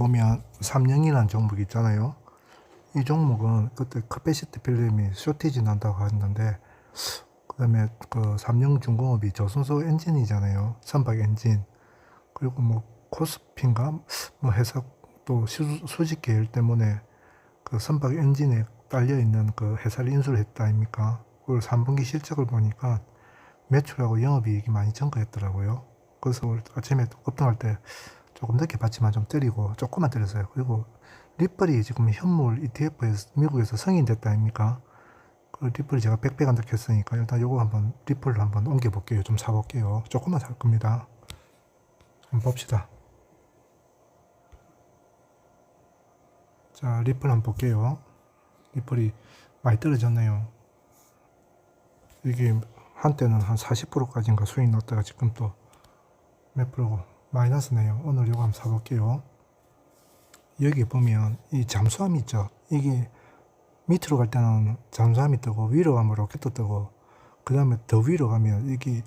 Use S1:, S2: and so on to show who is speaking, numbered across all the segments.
S1: 보면 삼령이라는 종목이 있잖아요. 이 종목은 그때 카페시티 필름이 쇼티지 난다고 했는데 그다음에 그 삼령중공업이 조선소 엔진이잖아요. 선박 엔진. 그리고 뭐 코스핀가 뭐 회사 또 수- 수직 계열 때문에 그 선박 엔진에 딸려 있는 그 회사를 인수를 했다 아닙니까? 그걸 3분기 실적을 보니까 매출하고 영업이익이 많이 증가했더라고요. 그래서 오늘 아침에 또 급등할 때 조금 늦게 봤지만 좀 때리고 조금만 때렸어요. 그리고 리플이 지금 현물 ETF에서 미국에서 승인됐다 아닙니까? 그 리플이 제가 빽빽 한다 했으니까 일단 요거 한번 리플을 한번 옮겨 볼게요. 좀 사볼게요. 조금만 살 겁니다. 한번 봅시다. 자, 리플 한번 볼게요. 리플이 많이 떨어졌네요. 이게 한때는 한 40%까지인가 수익 났다가 지금 또 몇 프로고 마이너스네요. 오늘 요거 한번 사볼게요. 여기 보면 이 잠수함 있죠. 이게 밑으로 갈 때는 잠수함이 뜨고 위로 가면 로켓도 뜨고 그 다음에 더 위로 가면 이게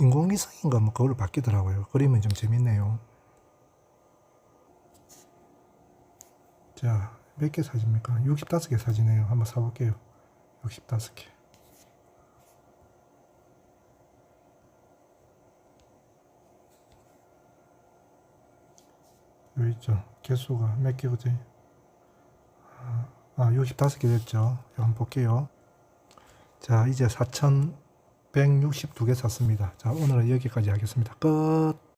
S1: 인공위성인가 뭐 그걸로 바뀌더라고요. 그림은 좀 재밌네요. 자, 몇 개 사진입니까? 65개 사진이에요. 한번 사볼게요. 65개. 여기 있죠. 개수가 몇 개거지? 아, 65개 됐죠. 이거 한번 볼게요. 자, 이제 4,162개 샀습니다. 자, 오늘은 여기까지 하겠습니다. 끝.